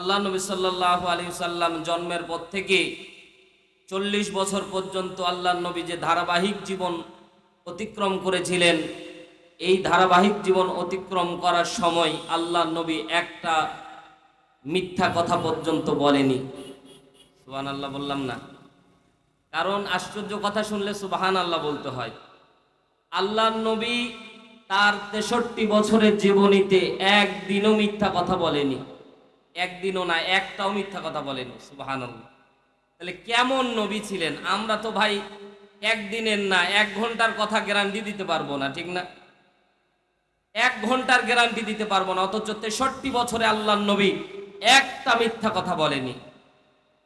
আল্লাহ নবী সাল্লাহ আলী সাল্লাম জন্মের পর থেকে চল্লিশ বছর পর্যন্ত আল্লাহ নবী যে ধারাবাহিক জীবন অতিক্রম করেছিলেন, এই ধারাবাহিক জীবন অতিক্রম করার সময় আল্লাহ নবী একটা মিথ্যা কথা পর্যন্ত বলেনি। সুবাহান আল্লাহ বললাম না। কারণ আশ্চর্য কথা শুনলে সুবাহান আল্লাহ বলতে হয়। আল্লাহ নবী তার তেষট্টি বছরের জীবনীতে একদিনও মিথ্যা কথা বলেনি। একদিনও না, একটাও মিথ্যা কথা বলেনি সুবাহান তাহলে কেমন নবী ছিলেন? আমরা তো ভাই একদিনের না, এক ঘণ্টার কথা গ্যারান্টি দিতে পারব না, ঠিক না? এক ঘণ্টার গ্যারান্টি দিতে পারব না, অথচ তেষট্টি বছরে আল্লাহ নবী একটা মিথ্যা কথা বলেনি।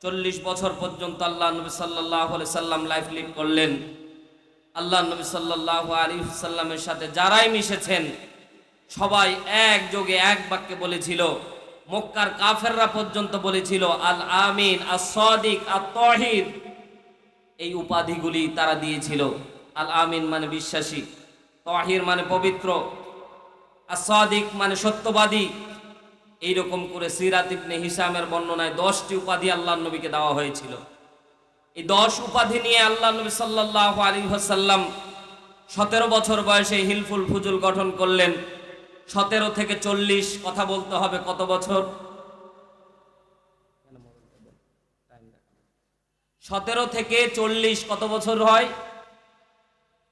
চল্লিশ বছর পর্যন্ত আল্লাহ নবী সাল্লাহ সাল্লাম লাইফ লিড করলেন। আল্লাহ নবী সাল্লাহ আলী সাল্লামের সাথে যারাই মিশেছেন, সবাই এক যোগে এক বাক্যে বলেছিল মক্কার কাফেররা পর্যন্ত বলেছিল, আল আমিন আসাদিক আতহিদ এই উপাধিগুলি তারা দিয়েছিল। আল আমিন মানে বিশ্বাসী, তহির মানে পবিত্র আসাদিক মানে সত্যবাদী। এইরকম করে সিরাত ইবনে হিসামের বর্ণনায় দশটি উপাধি আল্লাহ নবীকে দেওয়া হয়েছিল। এই দশ উপাধি নিয়ে আল্লাহ নবী সাল্লাহ আলী হাসাল্লাম সতেরো বছর বয়সে হিলফুল ফুজুল গঠন করলেন। সতেরো থেকে চল্লিশ কথা বলতে হবে কত বছর? সতেরো থেকে চল্লিশ কত বছর হয়?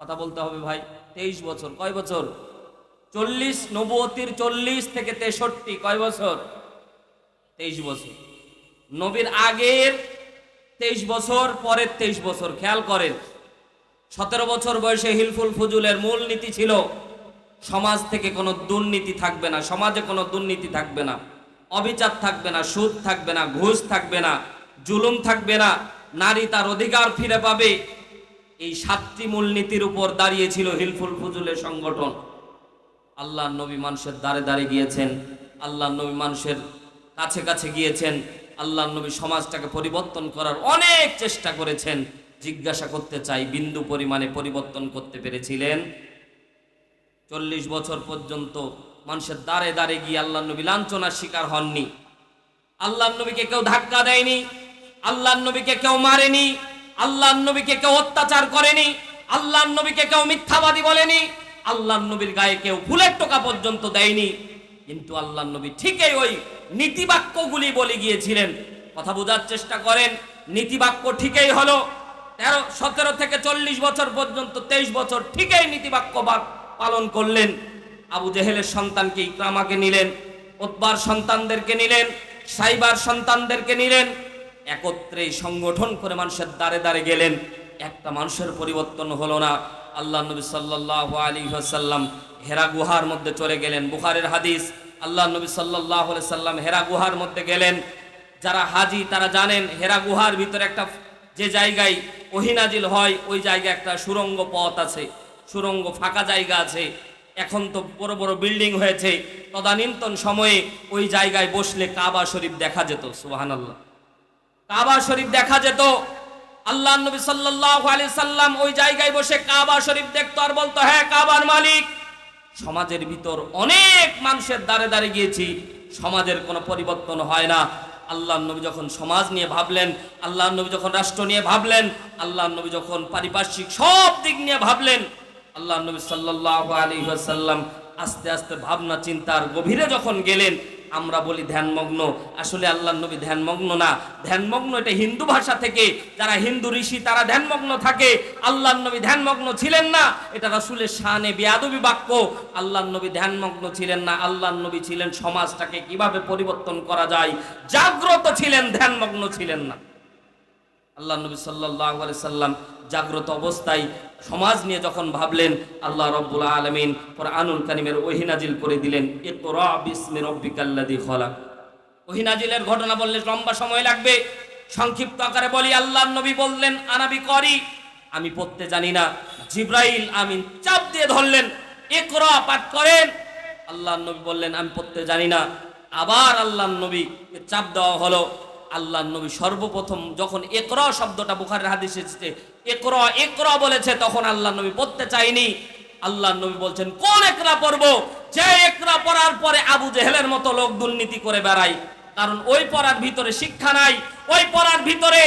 কথা বলতে হবে ভাই, তেইশ বছর, কয় বছর? চল্লিশ নবতির চল্লিশ থেকে তেষট্টি, কয় বছর? তেইশ বছর। নবীর আগের তেইশ বছর, পরের তেইশ বছর, খেয়াল করেন। সতেরো বছর বয়সে হিলফুল ফুজুলের মূল নীতি ছিল সমাজ থেকে কোনো দুর্নীতি থাকবে না, সমাজে কোনো দুর্নীতি থাকবে না। অবিচার থাকবে না, সুদ থাকবে না, ঘুষ থাকবে না, জুলুম থাকবে না, নারী তার অধিকার ফিরে পাবে। এই সাতটি মূলনীতির উপর দাঁড়িয়েছিল হিলফুল ফুজুলের সংগঠন। আল্লাহ নবী মানুষের দ্বারে দ্বারে গিয়েছেন, আল্লাহ নবী মানুষের কাছে কাছে গিয়েছেন, আল্লাহ নবী সমাজটাকে পরিবর্তন করার অনেক চেষ্টা করেছেন। জিজ্ঞাসা করতে চাই, বিন্দু পরিমাণে পরিবর্তন করতে পেরেছিলেন? চল্লিশ বছর পর্যন্ত মানুষের দ্বারে দ্বারে গিয়ে আল্লাহ নবী লাঞ্ছনার শিকার হননি। আল্লাহ নবীকে কেউ ধাক্কা দেয়নি। আল্লাহ নবীকে কেউ মারেনি। আল্লাহ নবীকে কেউ অত্যাচার করেনি। আল্লাহ নবীকে কেউ মিথ্যাবাদী বলেনি। আল্লাহ নবীর গায়ে কেউ ফুলের টোকা পর্যন্ত দেয়নি। কিন্তু আল্লাহ নবী ঠিকই ওই নীতিবাক্যগুলি বলে গিয়েছিলেন। কথা বোঝার চেষ্টা করেন, নীতিবাক্য ঠিকই হলো। তেরো, সতেরো থেকে চল্লিশ বছর পর্যন্ত তেইশ বছর ঠিকই নীতিবাক্য বাক পালন করলেন। আবু জেহেলের সন্তানকে ইকরামাকে নিলেন? ওতবার সন্তানদেরকে নিলেন? সাইবার সন্তানদেরকে নিলেন? একত্রে সংগঠন করে মানুষের দ্বারে দ্বারে গেলেন। একটা মানুষের পরিবর্তন হলো না। আল্লাহ নবী সাল্লাহ আলী সাল্লাম হেরা গুহার মধ্যে চলে গেলেন। বুখারের হাদিস, আল্লাহ নবী সাল্লাহ সাল্লাম হেরা গুহার মধ্যে গেলেন। যারা হাজি তারা জানেন হেরা গুহার ভিতরে একটা যে জায়গায় ওহিনাজিল হয়, ওই জায়গায় একটা সুরঙ্গ পথ আছে। সুরঙ্গ, ফাঁকা জায়গা আছে। এখন তো বড় বড় বিল্ডিং হয়েছে। তদানীন্তন সময়ে ওই জায়গায় বসলে কাবা শরীফ দেখা যেত সুহান আল্লাহ কাবা শরীফ দেখা যেত। আল্লাহ নবী সাল্লাল্লাহু আলাইহি সাল্লাম ওই জায়গায় বসে কাবা শরীফ দেখতো আর বলতো হ্যাঁ কাবার মালিক। সমাজের ভিতর অনেক মানুষের দ্বারে দ্বারে গিয়েছি। সমাজের কোনো পরিবর্তন হয় না। আল্লাহ নবী যখন সমাজ নিয়ে ভাবলেন আল্লাহ নবী যখন রাষ্ট্র নিয়ে ভাবলেন আল্লাহ নবী যখন পারিপার্শ্বিক সব দিক নিয়ে ভাবলেন আল্লাহ নবী সাল্লাহ আলী সাল্লাম আস্তে আস্তে ভাবনা চিন্তার গভীরে যখন গেলেন, আমরা বলি ধ্যানমগ্ন। আসলে আল্লাহ নবী ধ্যানমগ্ন না। ধ্যানমগ্ন এটা হিন্দু ভাষা থেকে। যারা হিন্দু ঋষি, তারা ধ্যানমগ্ন থাকে। আল্লাহ নবী ধ্যানমগ্ন ছিলেন না। এটা রাসুলের শানে বেয়াদবি বাক্য। আল্লাহ নবী ধ্যানমগ্ন ছিলেন না। আল্লাহ নবী ছিলেন সমাজটাকে কীভাবে পরিবর্তন করা যায়? জাগ্রত ছিলেন, ধ্যানমগ্ন ছিলেন না। আল্লাহ নবী সাল্লাহ সাল্লাম জাগ্রত অবস্থায় সমাজ নিয়ে যখন ভাবলেন, আল্লাহ রব্বুল আলমিন পর আনুল কানিমের ওহিনাজিল করে দিলেন, ইকরা বিসমি রব্বিকাল্লাযী খলাক। ওহিনাজিলের ঘটনা বললে লম্বা সময় লাগবে। সংক্ষিপ্ত আকারে বলি আল্লাহ নবী বললেন আনাবি করি। আমি পড়তে জানি না। জিব্রাইল আমিন চাপ দিয়ে ধরলেন, ইকরা, পাঠ করেন। আল্লাহ নবী বললেন, আমি পড়তে জানি না। আবার আল্লাহ নবী চাপ দেওয়া হলো। আল্লাহ নবী সর্বপ্রথম যখন একরা শব্দটা বুখারের হাদিসে এসেছে একরা একরা বলেছে, তখন আল্লাহ নবী পড়তে চাইনি আল্লাহ নবী বলছেন, কোন একরা পড়ব? যে একরা পড়ার পরে আবু জেহেলের মতো লোক দুর্নীতি করে বেড়ায়। কারণ ওই পড়ার ভিতরে শিক্ষা নাই, ওই পড়ার ভিতরে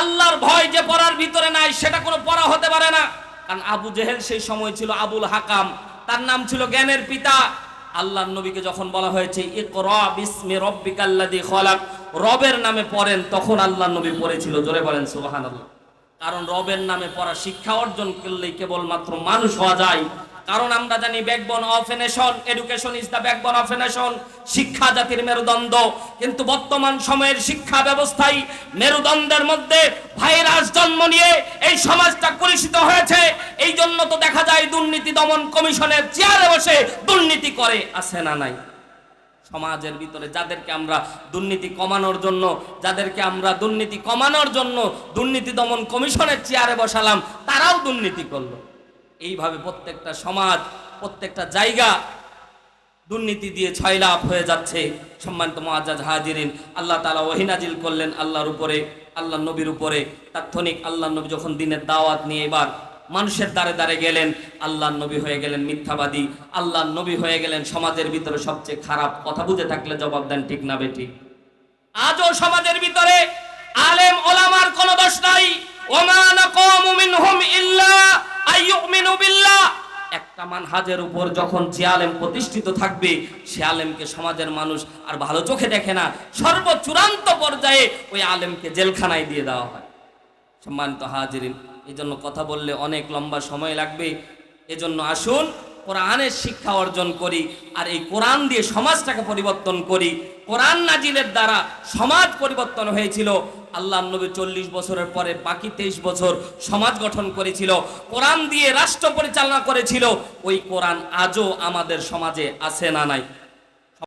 আল্লাহর ভয় যে পড়ার ভিতরে নাই, সেটা কোনো পড়া হতে পারে না। কারণ আবু জেহেল সেই সময় ছিল আবুল হাকাম, তার নাম ছিল জ্ঞানের পিতা। আল্লাহর নবীকে যখন বলা হয়েছে এক ইকরা বিসমি রব্বিকাল্লাযী খলাক রবের নামে পড়েন, তখন আল্লাহ নবী পড়েছিল। জোরে বলেন, সুবহানাল্লাহ। কারণ রবের নামে পড়া শিক্ষা অর্জন করলেই কেবলমাত্র মানুষ হওয়া যায়। কারণ আমরা জানি backbone of a nation education is the backbone of a nation শিক্ষা জাতির মেরুদণ্ড। কিন্তু বর্তমান সময়ের শিক্ষা ব্যবস্থায় মেরুদণ্ডের মধ্যে ভাইরাস জন্ম নিয়ে এই সমাজটা কলুষিত হয়েছে। এই জন্য তো দেখা যায়, দুর্নীতি দমন কমিশনের চেয়ারে বসে দুর্নীতি করে, আছে না নাই? সমাজের ভিতরে যাদেরকে আমরা দুর্নীতি কমানোর জন্য, যাদেরকে আমরা দুর্নীতি কমানোর জন্য দুর্নীতি দমন কমিশনের চেয়ারে বসালাম, তারাও দুর্নীতি করল। এইভাবে প্রত্যেকটা সমাজ, প্রত্যেকটা জায়গা দুর্নীতি দিয়ে ছয় লাভ হয়ে যাচ্ছে। সম্মানিত মহাজাজ হাজিরিন, আল্লাহ তালা ওহিনাজিল করলেন আল্লাহর উপরে আল্লাহ নবীর উপরে। তাৎক্ষণিক আল্লাহ নবী যখন দিনের দাওয়াত নিয়ে এবার মানুষের দ্বারে দ্বারে গেলেন আল্লাহ নবী হয়ে গেলেন মিথ্যাবাদী আল্লাহ নবী হয়ে গেলেন সমাজের ভিতরে সবচেয়ে খারাপ কথা বুঝে থাকলে জবাব দেন, ঠিক না বেটি আজও সমাজের ভিতরে আলেম, ওলামার কোনো দোষ নাই। একটা মানহাজের উপর যখন যে আলেম প্রতিষ্ঠিত থাকবে, সে আলেমকে সমাজের মানুষ আর ভালো চোখে দেখে না। সর্বচূড়ান্ত পর্যায়ে ওই আলেমকে জেলখানায় দিয়ে দেওয়া হয়। সম্মানিত হাজিরিন এই জন্য কথা বললে অনেক লম্বা সময় লাগবে। এজন্য আসুন, কোরআনের শিক্ষা অর্জন করি আর এই কোরআন দিয়ে সমাজটাকে পরিবর্তন করি। কোরআন নাজিলের দ্বারা সমাজ পরিবর্তন হয়েছিল। আল্লাহ নবী চল্লিশ বছরের পরে বাকি তেইশ বছর সমাজ গঠন করেছিল। কোরআন দিয়ে রাষ্ট্র পরিচালনা করেছিল। ওই কোরআন আজও আমাদের সমাজে আছে না নাই?